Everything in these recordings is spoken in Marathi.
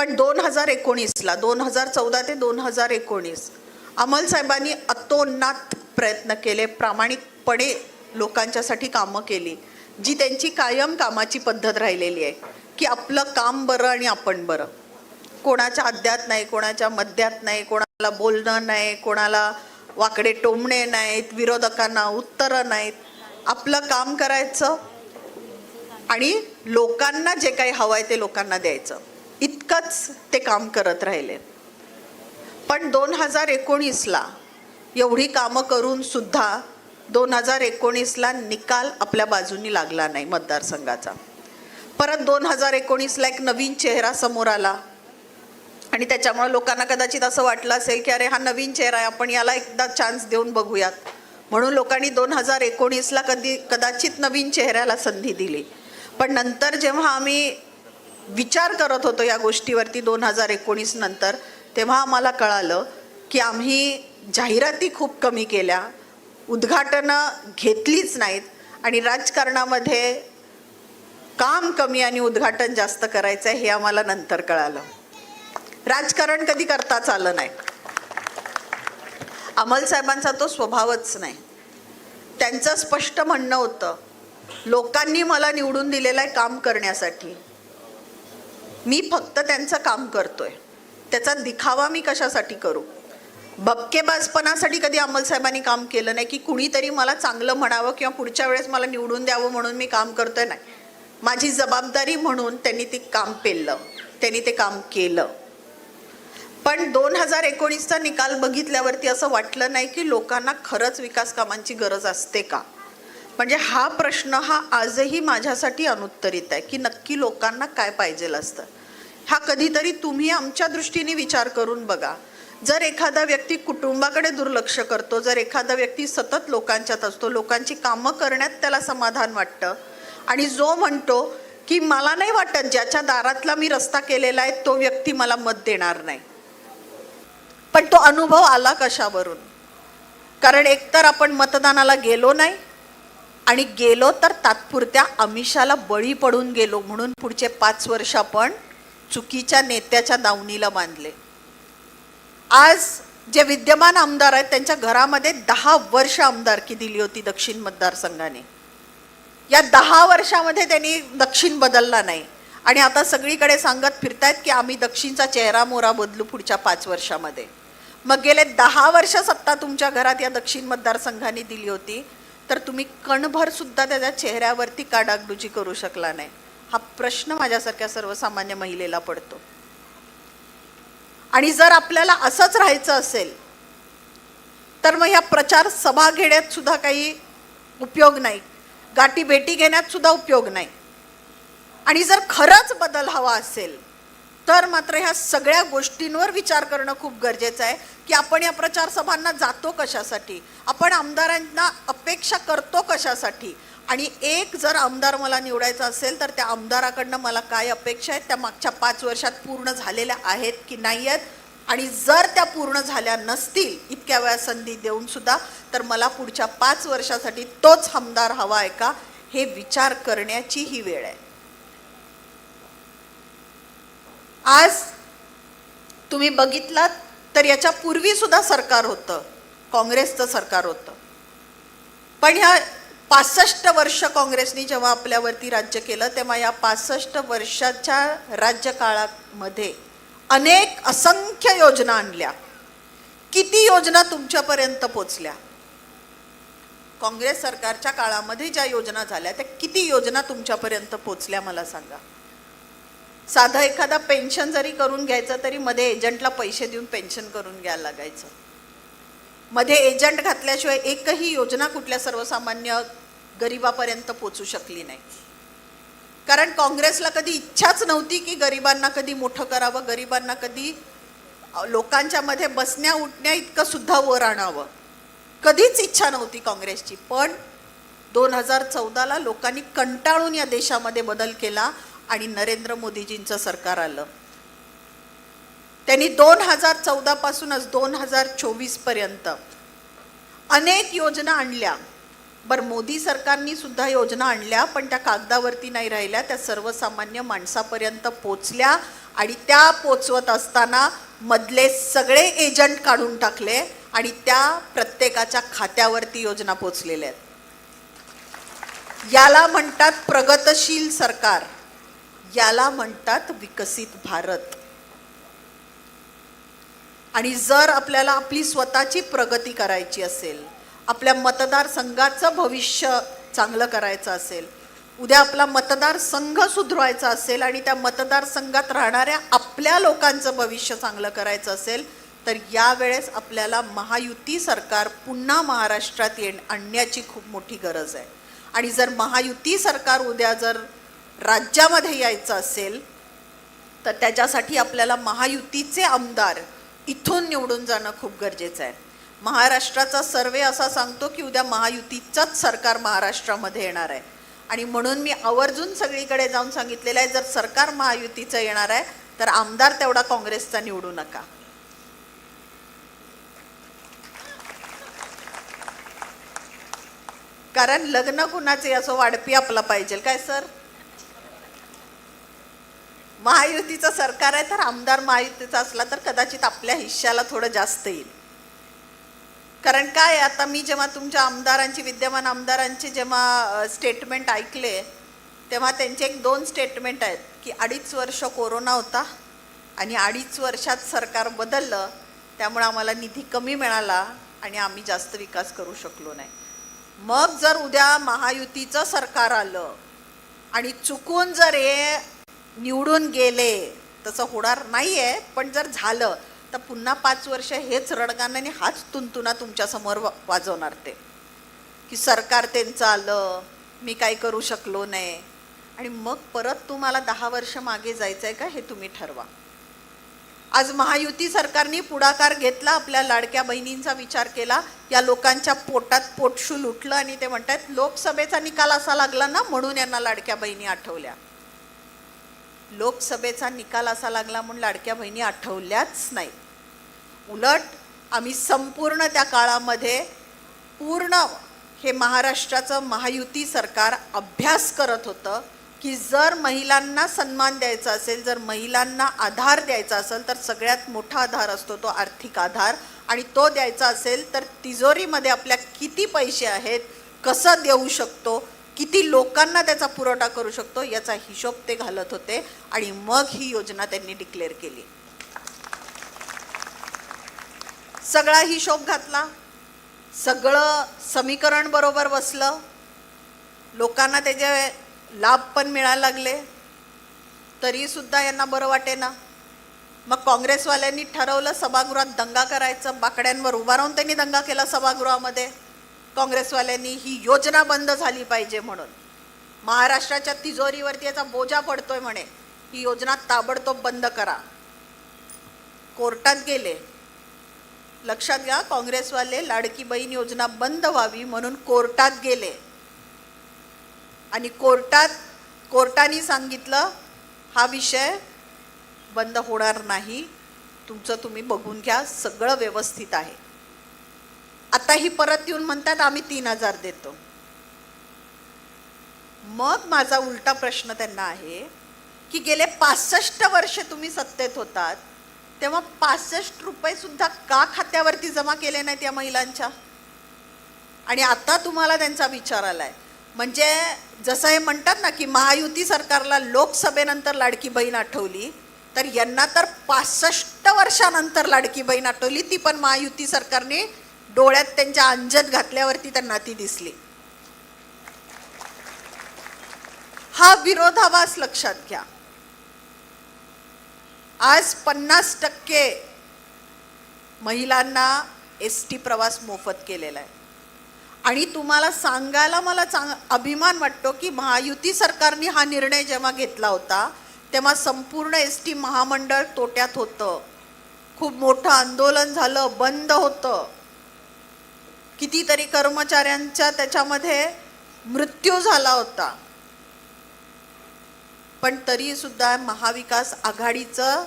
पण दोन हजार एकोणीसला दोन हजार चौदा ते दोन हजार एकोणीस अमल साहेबांनी अतोनात प्रयत्न केले प्रामाणिकपणे लोकांच्यासाठी कामं केली जी त्यांची कायम कामाची पद्धत राहिलेली आहे की आपलं काम बरं आणि आपण बरं. कोणाच्या अद्यात नाही कोणाच्या मध्यात नाही कोणाला बोलणं नाही कोणाला वाकडे टोमणे नाहीत विरोधकांना उत्तरं नाहीत. आपलं काम करायचं आणि लोकांना जे काही हवं आहे ते लोकांना द्यायचं. इतकंच ते काम करत राहिले. पण दोन हजार एकोणीसला एवढी कामं करूनसुद्धा दोन हजार एकोणीसला निकाल आपल्या बाजूनी लागला नाही मतदारसंघाचा. परत दोन हजार एकोणीसला एक नवीन चेहरा समोर आला. आणि त्याच्यामुळे लोकांना कदाचित असं वाटलं असेल की अरे हा नवीन चेहरा आहे आपण याला एकदा चान्स देऊन बघूयात. म्हणून लोकांनी दोन हजार एकोणीसला कधी कदाचित नवीन चेहऱ्याला संधी दिली. पण नंतर जेव्हा आम्ही विचार करत होतो या गोष्टीवरती दोन हजार एकोणीस नंतर. तेव्हा आम्हाला कळालं की आम्ही जाहिराती खूप कमी केल्या. उद्घाटनं घेतलीच नाहीत आणि राजकारणामध्ये काम कमी आणि उद्घाटन जास्त करायचं आहे हे आम्हाला नंतर कळालं. राजकारण कधी करताच आलं नाही. अमल साहेबांचा तो स्वभावच नाही. त्यांचं स्पष्ट म्हणणं होतं लोकांनी मला निवडून दिलेलं आहे काम करण्यासाठी. मी फक्त त्यांचं काम करतोय. त्याचा दिखावा मी कशासाठी करू? बक्केबाजपणासाठी कधी अमल साहेबांनी काम केलं नाही की कुणीतरी मला चांगलं म्हणावं किंवा पुढच्या वेळेस मला निवडून द्यावं म्हणून मी काम करतोय? नाही. माझी जबाबदारी म्हणून त्यांनी ते काम पेललं. त्यांनी ते काम केलं. पण दोन हजार एकोणीसचा निकाल बघितल्यावरती असं वाटलं नाही की लोकांना खरंच विकास कामांची गरज असते का? म्हणजे हा प्रश्न हा आजही माझ्यासाठी अनुत्तरित आहे की नक्की लोकांना काय पाहिजेल असतं. हा कधीतरी तुम्ही आमच्या दृष्टीने विचार करून बघा. जर एखादा व्यक्ती कुटुंबाकडे दुर्लक्ष करतो जर एखादा व्यक्ती सतत लोकांच्यात असतो लोकांची कामं करण्यात त्याला समाधान वाटतं आणि जो म्हणतो की मला नाही वाटत ज्याच्या दारातला मी रस्ता केलेला आहे तो व्यक्ती मला मत देणार नाही. पण तो अनुभव आला कशावरून? कारण एकतर आपण मतदानाला गेलो नाही आणि गेलो तर तात्पुरत्या आमिषाला बळी पडून गेलो म्हणून पुढचे पाच वर्ष आपण चुकीच्या नेत्याच्या दावणीला बांधले. आज जे विद्यमान आमदार आहेत त्यांच्या घरामध्ये दहा वर्ष आमदारकी दिली होती दक्षिण मतदारसंघाने या दहा वर्षामध्ये त्यांनी दक्षिण बदलला नाही. आणि आता सगळीकडे सांगत फिरतायत की आम्ही दक्षिणचा चेहरा मोरा बदलू पुढच्या पाच वर्षामध्ये. मग गेले दहा वर्ष सत्ता तुमच्या घरात या दक्षिण मतदारसंघाने दिली होती. तर तुम्ही कणभर सुद्धा त्याच्या चेहऱ्यावरती का डागडुजी करू शकला नाही. हा प्रश्न माझ्यासारख्या सर्वसामान्य महिलेला पडतो. आणि जर आपल्याला असंच राहायचं असेल तर मग ह्या प्रचार सभा घेण्यात सुद्धा काही उपयोग नाही. गाठी भेटी घेण्यात सुद्धा उपयोग नाही. आणि जर खरंच बदल हवा असेल तर मात्र ह्या सगळ्या गोष्टींवर विचार करणं खूप गरजेचं आहे की आपण या प्रचार सभांना जातो कशासाठी? आपण आमदारांना अपेक्षा करतो कशासाठी? आणि एक जर आमदार मला निवडायचा असेल तर त्या आमदाराकडनं मला काय अपेक्षा आहेत? त्या मागच्या पाच वर्षात पूर्ण झालेल्या आहेत की नाही आहेत? आणि जर त्या पूर्ण झाल्या नसतील इतक्या वेळा संधी देऊन सुद्धा तर मला पुढच्या पाच वर्षासाठी तोच आमदार हवा आहे का? हे विचार करण्याची ही वेळ आहे. आज तुम्ही बघितलात तर याच्या पूर्वीसुद्धा सरकार होतं. काँग्रेसचं सरकार होतं. पण ह्या पासष्ट वर्ष काँग्रेसनी जेव्हा आपल्यावरती राज्य केलं तेव्हा या पासष्ट वर्षाच्या राज्यकाळामध्ये अनेक असंख्य योजना आणल्या. किती योजना तुमच्यापर्यंत पोचल्या? काँग्रेस सरकारच्या काळामध्ये ज्या योजना झाल्या त्या किती योजना तुमच्यापर्यंत पोचल्या मला सांगा. साधं एखादा पेन्शन जरी करून घ्यायचं तरी मध्ये एजंटला पैसे देऊन पेन्शन करून घ्यायला लागायचं. मध्ये एजंट घातल्याशिवाय एकही योजना कुठल्या सर्वसामान्य गरिबापर्यंत पोचू शकली नाही. कारण काँग्रेसला कधी इच्छाच नव्हती की गरिबांना कधी मोठं करावं गरिबांना कधी लोकांच्या मध्ये बसण्या उठण्या इतकं सुद्धा वर आणावं. कधीच इच्छा नव्हती काँग्रेसची. पण दोन हजार चौदाला लोकांनी कंटाळून या देशामध्ये बदल केला. आणि नरेंद्र मोदीजींचं सरकार आलं. त्यांनी दोन हजार चौदापासूनच दोन हजार चोवीसपर्यंत अनेक योजना आणल्या. बरं मोदी सरकारनी सुद्धा योजना आणल्या पण त्या कागदावरती नाही राहिल्या. त्या सर्वसामान्य माणसापर्यंत पोचल्या आणि त्या पोचवत असताना मधले सगळे एजंट काढून टाकले आणि त्या प्रत्येकाच्या खात्यावरती योजना पोचलेल्या आहेत. याला म्हणतात प्रगतशील सरकार. याला म्हणतात विकसित भारत. आणि जर आपल्याला आपली स्वतःची प्रगती करायची असेल आपल्या मतदारसंघाचं भविष्य चांगलं करायचं असेल उद्या आपला मतदारसंघ सुधरवायचा असेल आणि त्या मतदारसंघात राहणाऱ्या आपल्या लोकांचं भविष्य चांगलं करायचं असेल तर यावेळेस आपल्याला महायुती सरकार पुन्हा महाराष्ट्रात येण आणण्याची खूप मोठी गरज आहे. आणि जर महायुती सरकार उद्या जर राज्यामध्ये यायचं असेल तर त्याच्यासाठी आपल्याला महायुतीचे आमदार इथून निवडून जाणं खूप गरजेचं आहे. महाराष्ट्राचा सर्वे असा सांगतो की उद्या महायुतीचंच सरकार महाराष्ट्रामध्ये येणार आहे. आणि म्हणून मी आवर्जून सगळीकडे जाऊन सांगितलेलं आहे जर सरकार महायुतीचं येणार आहे तर आमदार तेवढा काँग्रेसचा निवडू नका. कारण लग्न कुणाचे असं वाढपी आपला पाहिजे. काय सर? महायुतीचं सरकार आहे तर आमदार महायुतीचा असला तर कदाचित आपल्या हिश्श्याला थोडं जास्त येईल. कारण काय आता मी जेव्हा तुमच्या आमदारांची विद्यमान आमदारांचे जेव्हा स्टेटमेंट ऐकले तेव्हा त्यांचे एक दोन स्टेटमेंट आहेत की अडीच वर्ष कोरोना होता आणि अडीच वर्षात सरकार बदललं त्यामुळे आम्हाला निधी कमी मिळाला आणि आम्ही जास्त विकास करू शकलो नाही. मग जर उद्या महायुतीचं सरकार आलं आणि चुकून जर हे निवडून गेले तसं होणार नाही आहे पण जर झालं तर पुन्हा पाच वर्ष हेच रडगाण्याने हाच तुंतुना तुमच्यासमोर वा- वाजवणार ते. की सरकार त्यांचं आलं मी काय करू शकलो नाही. आणि मग परत तुम्हाला दहा वर्ष मागे जायचं आहे का हे तुम्ही ठरवा. आज महायुती सरकारने पुढाकार घेतला आपल्या लाडक्या बहिणींचा विचार केला या लोकांच्या पोटात पोटशू लुटलं आणि ते म्हणतात लोकसभेचा निकाल असा लागला ना म्हणून यांना लाडक्या बहिणी आठवल्या. लोकसभेचा निकाल असा लागला म्हणून लाडक्या बहिणी आठवल्याच नाही. उलट आम्ही संपूर्ण त्या काळामध्ये पूर्ण हे महाराष्ट्राचं महायुती सरकार अभ्यास करत होतं की जर महिलांना सन्मान द्यायचा असेल जर महिलांना आधार द्यायचा असेल तर सगळ्यात मोठा आधार असतो तो आर्थिक आधार. आणि तो द्यायचा असेल तर तिजोरीमध्ये आपल्या किती पैसे आहेत कसं देऊ शकतो किती लोकांना त्याचा पुरवठा करू शकतो याचा हिशोब ते घालत होते आणि मग ही योजना त्यांनी डिक्लेअर केली. सगळा हिशोब घातला. सगळं समीकरण बरोबर बसलं. लोकांना त्याचे लाभ पण मिळायला लागले. तरीसुद्धा यांना बरं वाटे ना मग काँग्रेसवाल्यांनी ठरवलं सभागृहात दंगा करायचं बाकड्यांवर उभा राहून त्यांनी दंगा केला सभागृहामध्ये. काँग्रेसवाल्यांनी ही योजना बंद झाली पाहिजे म्हणून. महाराष्ट्राच्या तिजोरीवरती याचा बोजा पडतोय म्हणे. ही योजना ताबडतोब बंद करा. कोर्टात गेले. लक्षात घ्या काँग्रेसवाले लाडकी बहीण योजना बंद व्हावी म्हणून कोर्टात गेले. आणि कोर्टात कोर्टाने सांगितलं हा विषय बंद होणार नाही. तुमचं तुम्ही बघून घ्या सगळं व्यवस्थित आहे. आता ही परत येऊन म्हणतात आम्ही तीन हजार देतो. मग माझा उलटा प्रश्न त्यांना आहे की गेले पासष्ट वर्ष तुम्ही सत्तेत होतात तेव्हा पासष्ट रुपये सुद्धा का खात्यावरती जमा केले नाहीत या महिलांच्या? आणि आता तुम्हाला त्यांचा विचार आलाय. म्हणजे जसं हे म्हणतात ना की महायुती सरकारला लोकसभेनंतर लाडकी बहीण आठवली तर यांना तर पासष्ट वर्षानंतर लाडकी बहीण आठवली ती पण महायुती सरकारने डोळ्यात त्यांच्या अंजत घातल्यावरती त्यांना ती दिसली. हा विरोधाभास लक्षात घ्या. आज पन्नास टक्के महिलांना एस टी प्रवास मोफत केलेला आहे. आणि तुम्हाला सांगायला मला चांग अभिमान वाटतो की महायुती सरकारने हा निर्णय जेव्हा घेतला होता तेव्हा संपूर्ण एस टी महामंडळ तोट्यात होतं. खूप मोठं आंदोलन झालं बंद होतं. कितीतरी कर्मचाऱ्यांचा त्याच्यामध्ये मृत्यू झाला होता. पण तरी सुद्धा महाविकास आघाडीचं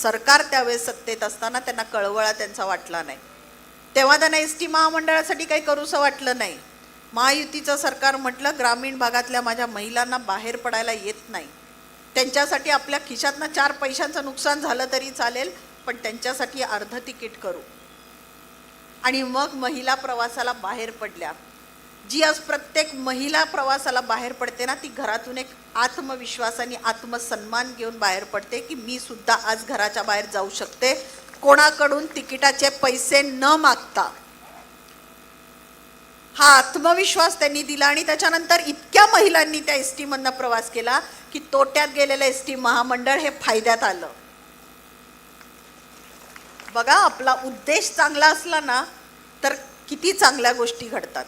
सरकार त्यावेळेस सत्तेत असताना त्यांना कळवळा त्यांचा वाटला नाही. तेव्हा त्यांना एस टी महामंडळासाठी काही करूसं वाटलं नाही. महायुतीचं सरकार म्हटलं ग्रामीण भागातल्या माझ्या महिलांना बाहेर पडायला येत नाही. त्यांच्यासाठी आपल्या खिशातनं चार पैशांचं नुकसान झालं तरी चालेल पण त्यांच्यासाठी अर्ध तिकीट करू. आणि मग महिला प्रवासाला बाहेर पडल्या. जी आज प्रत्येक महिला प्रवासाला बाहेर पडते ना ती घरातून एक आत्मविश्वास आणि आत्मसन्मान घेऊन बाहेर पडते की मी सुद्धा आज घराच्या बाहेर जाऊ शकते. कोणाकडून तिकिटाचे पैसे न मागता. हा आत्मविश्वास त्यांनी दिला आणि त्याच्यानंतर इतक्या महिलांनी त्या एस टीमधनं प्रवास केला की तोट्यात गेलेलं एस टी महामंडळ हे फायद्यात आलं. बघा आपला उद्देश चांगला असला ना तर किती चांगल्या गोष्टी घडतात.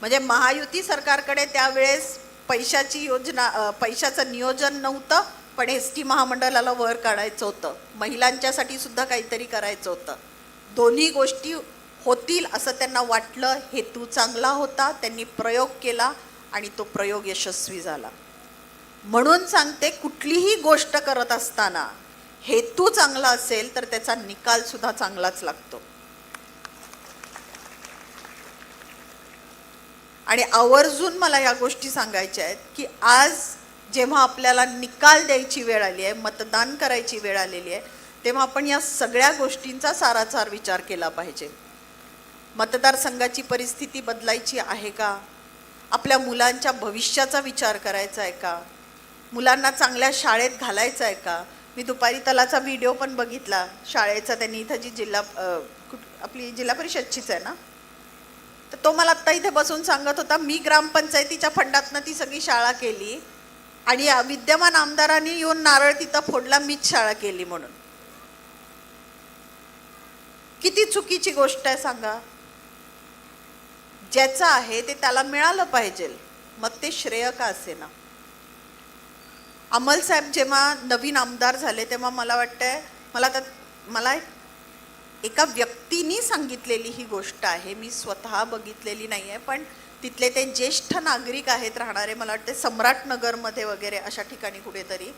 म्हणजे महायुती सरकारकडे त्यावेळेस पैशाची योजना पैशाचं नियोजन नव्हतं पण एस टी महामंडळाला वर काढायचं होतं. महिलांच्यासाठी सुद्धा काहीतरी करायचं होतं. दोन्ही गोष्टी होतील असं त्यांना वाटलं हेतू चांगला होता त्यांनी प्रयोग केला आणि तो प्रयोग यशस्वी झाला. म्हणून सांगते कुठलीही गोष्ट करत असताना हेतू चांगला असेल तर त्याचा निकाल सुद्धा चांगलाच लागतो. आणि आवर्जून मला या गोष्टी सांगायच्या आहेत की आज जेव्हा आपल्याला निकाल द्यायची वेळ आली आहे मतदान करायची वेळ आलेली आहे तेव्हा आपण या सगळ्या गोष्टींचा सारासार विचार केला पाहिजे. मतदारसंघाची परिस्थिती बदलायची आहे का? आपल्या मुलांच्या भविष्याचा विचार करायचा आहे का? मुलांना चांगल्या शाळेत घालायचं आहे का? मी दुपारी तलाचा व्हिडिओ पण बघितला. शाळेचा त्यांनी इथं जी जिल्हा आपली जिल्हा परिषदचीच आहे ना? तर तो मला आत्ता इथे बसून सांगत होता मी ग्रामपंचायतीच्या फंडातनं ती सगळी शाळा केली आणि विद्यमान आमदारांनी येऊन नारळ तिथं फोडला मीच शाळा केली म्हणून. किती चुकीची गोष्ट आहे सांगा. ज्याचं आहे ते त्याला मिळालं पाहिजे. मग ते श्रेय का असे ना अमल साहेब जेव्हा नवीन आमदार झाले तेव्हा मला वाटतंय मला तर मला एका व्यक्तीनी सांगितलेली ही गोष्ट आहे. मी स्वतः बघितलेली नाही आहे पण तिथले ते ज्येष्ठ नागरिक आहेत राहणारे मला वाटते सम्राटनगरमध्ये वगैरे अशा ठिकाणी कुठेतरी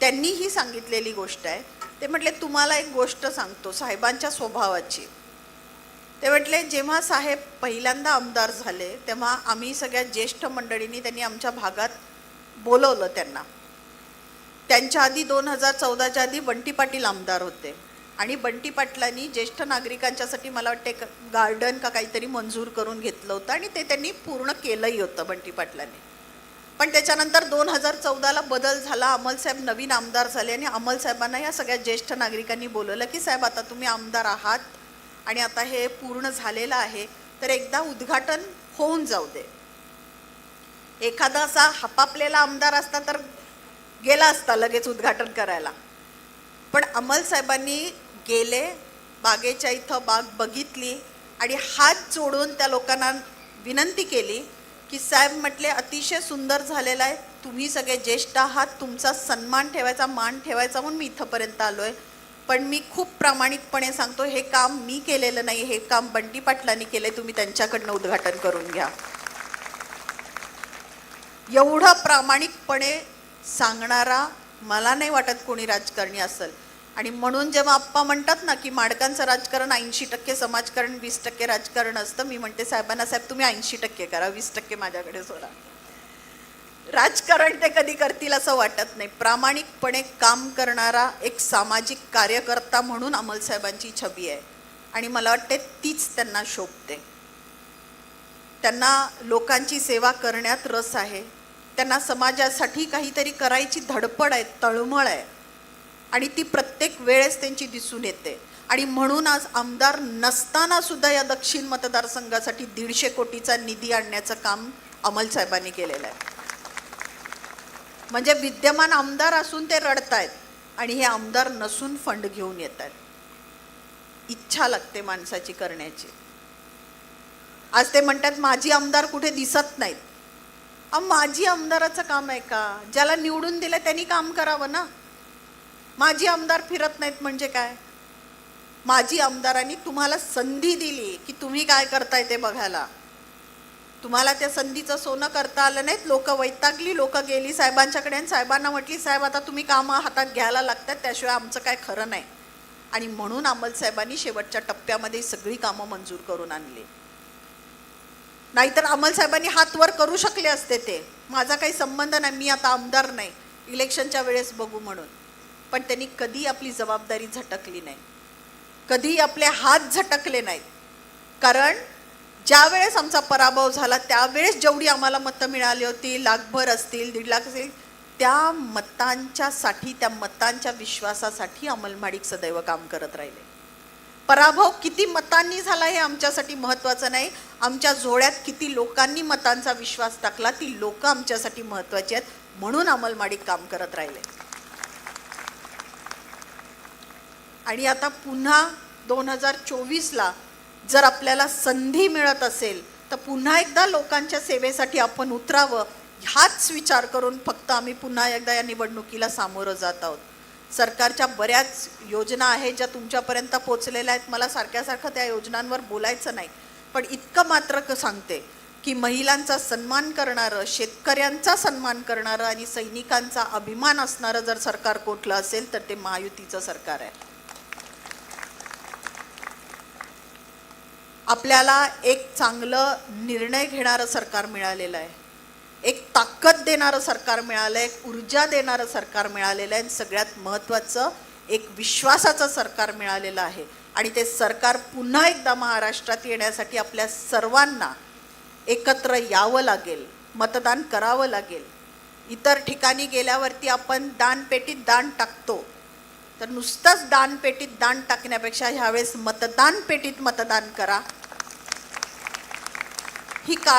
त्यांनी ही सांगितलेली गोष्ट आहे. ते म्हटले तुम्हाला एक गोष्ट सांगतो साहेबांच्या स्वभावाची. ते म्हटले जेव्हा साहेब पहिल्यांदा आमदार झाले तेव्हा आम्ही सगळ्या ज्येष्ठ मंडळींनी त्यांनी आमच्या भागात बोलवलं त्यांना. त्यांच्या आधी दोन हजार चौदाच्या आधी बंटी पाटील आमदार होते. आणि बंटी पाटलांनी ज्येष्ठ नागरिकांच्यासाठी मला वाटते गार्डन का काहीतरी मंजूर करून घेतलं होतं आणि ते त्यांनी पूर्ण केलंही होतं बंटी पाटलांनी. पण त्याच्यानंतर दोन हजार चौदाला बदल झाला. अमलसाहेब नवीन आमदार झाले आणि अमलसाहेबांना या सगळ्या ज्येष्ठ नागरिकांनी बोलवलं की साहेब आता तुम्ही आमदार आहात आणि आता हे पूर्ण झालेलं आहे. तर एकदा उद्घाटन होऊन जाऊ दे. एखादा असा हपापलेला आमदार असता तर गेला असता लगेच उद्घाटन करायला. पण अमल साहेबांनी गेले बागेच्या इथं बाग बघितली आणि हात जोडून त्या लोकांना विनंती केली की साहेब म्हटले अतिशय सुंदर झालेला आहे. तुम्ही सगळे ज्येष्ठ आहात. तुमचा सन्मान ठेवायचा मान ठेवायचा म्हणून मी इथंपर्यंत आलो आहे पण मी खूप प्रामाणिकपणे सांगतो हे काम मी केलेलं नाही. हे काम बंटी पाटलांनी केलं आहे तुम्ही त्यांच्याकडनं उद्घाटन करून घ्या. एवढं प्रामाणिकपणे सांगणारा मला नाही वाटत कोणी राजकारणी असेल. आणि म्हणून जेव्हा आप्पा म्हणतात ना की माडकांचं राजकारण ऐंशी टक्के समाजकारण वीस टक्के राजकारण असतं मी म्हणते साहेबांना साहेब तुम्ही ऐंशी टक्के करा वीस टक्के माझ्याकडे सोडा. राजकारण ते कधी करतील असं वाटत नाही. प्रामाणिकपणे काम करणारा एक सामाजिक कार्यकर्ता म्हणून अमलसाहेबांची छबी आहे. आणि मला वाटते तीच त्यांना शोभते. त्यांना लोकांची सेवा करण्यात रस आहे. त्यांना समाजासाठी काहीतरी करायची धडपड आहे तळमळ आहे. आणि ती प्रत्येक वेळेस त्यांची दिसून येते. आणि म्हणून आज आमदार नसताना सुद्धा या दक्षिण मतदारसंघासाठी दीडशे कोटीचा निधी आणण्याचं काम अमल साहेबांनी केलेलं आहे. म्हणजे विद्यमान आमदार असून ते रडतायत आणि हे आमदार नसून फंड घेऊन येत आहेत इच्छा लागते माणसाची करण्याची. आज ते म्हणतात माझी आमदार कुठे दिसत नाहीत. माजी माझी आमदाराचं काम आहे का? ज्याला निवडून दिलं त्यांनी काम करावं ना? माजी आमदार फिरत नाहीत म्हणजे काय? माझी आमदारांनी तुम्हाला संधी दिली की तुम्ही काय करताय ते बघायला. तुम्हाला त्या संधीचं सोनं करता आलं नाहीत. लोक वैतागली लोक गेली साहेबांच्याकडे आणि साहेबांना म्हटली साहेब आता तुम्ही कामं हातात घ्यायला लागतात त्याशिवाय आमचं काय खरं नाही. आणि म्हणून अंमलसाहेबांनी शेवटच्या टप्प्यामध्ये सगळी कामं मंजूर करून आणली. नाहीतर अमल साहेबांनी हात वर करू शकले असते ते. माझा काही संबंध नाही मी आता आमदार नाही इलेक्शनच्या वेळेस बघू म्हणून. पण त्यांनी कधी आपली जबाबदारी झटकली नाही. कधी आपले हात झटकले नाहीत. कारण ज्या वेळेस आमचा पराभव झाला त्यावेळेस जेवढी आम्हाला मतं मिळाली होती लाखभर असतील दीड लाख असतील त्या मतांच्यासाठी त्या मतांच्या विश्वासासाठी अंमलमाडिक सदैव काम करत राहिले. पराभव किती मतांनी झाला हे आमच्यासाठी महत्त्वाचं नाही. आमच्या जोड्यात किती लोकांनी मतांचा विश्वास टाकला ती लोकं आमच्यासाठी महत्त्वाची आहेत म्हणून अंमलमाडिक काम करत राहिले. आणि आता पुन्हा दोन हजार चोवीसला जर आपल्याला संधी मिळत असेल तर पुन्हा एकदा लोकांच्या सेवेसाठी आपण उतरावं ह्याच विचार करून फक्त आम्ही पुन्हा एकदा या निवडणुकीला सामोरं जात आहोत. सरकारच्या बऱ्याच योजना आहेत ज्या तुमच्यापर्यंत पोचलेल्या आहेत. मला सारख्या सारखं त्या योजनांवर बोलायचं नाही. पण इतकं मात्र क सांगते की महिलांचा सन्मान करणारं शेतकऱ्यांचा सन्मान करणारं आणि सैनिकांचा अभिमान असणारं जर सरकार कोठलं असेल तर ते महायुतीचं सरकार आहे. आपल्याला एक चांगलं निर्णय घेणारं सरकार मिळालेलं आहे. एक ताकद देणारं सरकार मिळालं आहे एक ऊर्जा देणारं सरकार मिळालेलं आहे आणि सगळ्यात महत्त्वाचं एक विश्वासाचं सरकार मिळालेलं आहे. आणि ते सरकार पुन्हा एकदा महाराष्ट्रात येण्यासाठी आपल्या सर्वांना एकत्र यावं लागेल मतदान करावं लागेल. इतर ठिकाणी गेल्यावरती आपण दानपेटीत दान टाकतो. तर नुसतंच दानपेटीत दान टाकण्यापेक्षा ह्यावेळेस मतदान पेटीत मतदान करा. ही का